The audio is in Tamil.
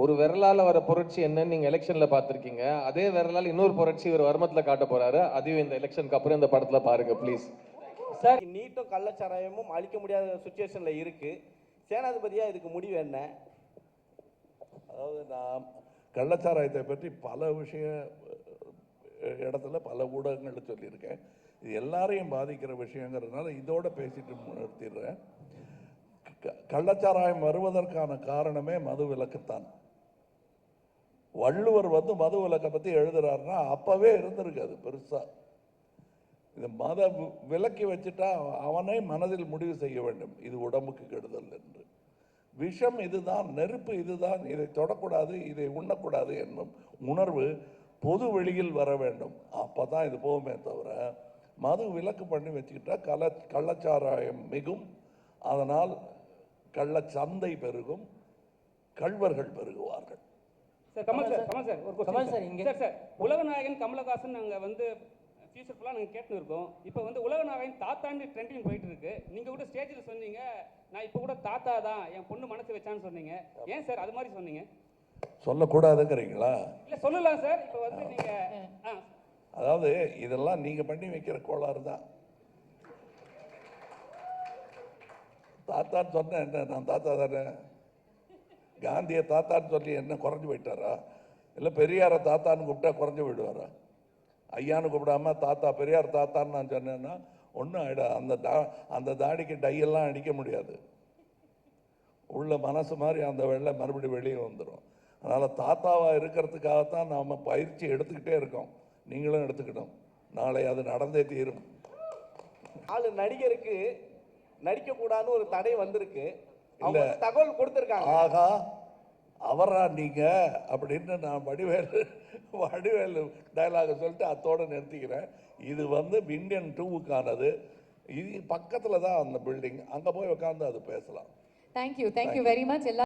ஒரு விரலால வர புரட்சி என்னன்னு நீங்க எலெக்ஷன்ல பார்த்திருக்கீங்க. அதே விரலால இன்னொரு புரட்சி இவர் வர்மத்துல காட்ட போறாரு. அதையும் இந்த எலெக்ஷனுக்கு அப்புறம் இந்த படத்துல பாருங்க ப்ளீஸ் சார் நீட்டும் கள்ளச்சாராயமும் அழிக்க முடியாத சுச்சுவேஷன்ல இருக்கு. சேனாதிபதியா இதுக்கு முடிவு என்ன? அதாவது நான் கள்ளச்சாராயத்தை பற்றி பல விஷய இடத்துல பல ஊடகங்கள்ல சொல்லியிருக்கேன். இது எல்லாரையும் பாதிக்கிற விஷயங்கிறதுனால இதோட பேசிட்டு நிறுத்திடுறேன். க- கள்ளச்சாராயம் வருவதற்கான காரணமே மது விலக்குத்தான் வள்ளுவர் வந்து மது விலக்கை பற்றி எழுதுறாருன்னா அப்போவே இருந்திருக்கு அது பெருசாக இது மத விலக்கி வச்சுட்டா அவனே மனதில் முடிவு செய்ய வேண்டும். இது உடம்புக்கு கெடுதல் என்று. விஷம் இதுதான் நெருப்பு இதுதான் இதை தொடக்கூடாது இதை உண்ணக்கூடாது என்னும் உணர்வு பொது வெளியில் வர வேண்டும். அப்போ தான் இது போகுமே தவிர மது விலக்கு பண்ணி வச்சுக்கிட்டா கள்ள கள்ளச்சாராயம் மிகும். அதனால் கள்ளச்சந்தை பெருகும் கள்வர்கள் பெருகுவார்கள். Sir Kamal sir Kamal sir ஒரு கமல் சார், இங்க- சார் சார் உலகநாயகன் கமலஹாசன் நாங்கள் வந்து ஃபியூச்சர் ஃபுல்லாக நாங்கள் கேட்டுன்னு இருக்கோம் இப்போ வந்து உலகநாயகன் தாத்தாண்டு ட்ரெண்டிங் போயிட்டு இருக்கு நீங்கள் கூட ஸ்டேஜில் சொன்னீங்க. நான் இப்போ கூட தாத்தா தான். என் பொண்ணு மனசு வச்சான்னு சொன்னீங்க. ஏன் சார் அது மாதிரி சொன்னீங்க? சொல்லக்கூடாதுங்கிறீங்களா? இல்லை சொல்லலாம் சார் இப்போ வந்து நீங்கள் ஆ. அதாவது இதெல்லாம் நீங்க பண்ணி வைக்கிற கோளாறு தான். தாத்தான்னு சொன்னேன். என்ன நான் தாத்தா தானே? காந்தியை தாத்தான்னு சொல்லி என்ன குறைஞ்சு போயிட்டாரா? இல்லை பெரியாரை தாத்தான்னு கூப்பிட்டா குறைஞ்சு போயிடுவாரா? ஐயான்னு கூப்பிடாம தாத்தா பெரியார் தாத்தான்னு நான் சொன்னேன்னா ஒன்றும் ஆயிடா அந்த தா அந்த தாடிக்கு டையெல்லாம் அடிக்க முடியாது. உள்ள மனசு மாதிரி அந்த வெள்ளை மறுபடியும் வெளியே வந்துடும் அதனால் தாத்தாவாக இருக்கிறதுக்காகத்தான் நாம் பயிற்சி எடுத்துக்கிட்டே இருக்கோம். நீங்களும் எடுத்துக்கிட்டோம் நாளை அது நடந்தே தீரும். ஆளு நடிகருக்கு நடிக்கக்கூடாதுன்னு ஒரு தடை வந்திருக்கு. இல்ல. தகவல் கொடுத்திருக்காங்க. ஆகா அவரா நீங்க அப்படின்னு நான் வடிவேலு வடிவேலு டயலாக சொல்லிட்டு அத்தோட நிறுத்திக்கிறேன். இது வந்து இந்தியன் டூவுக்கானது இது பக்கத்தில் தான் அந்த பில்டிங் அங்கே போய் உட்காந்து அது பேசலாம். தேங்க்யூ தேங்க்யூ வெரி மச் எல்லா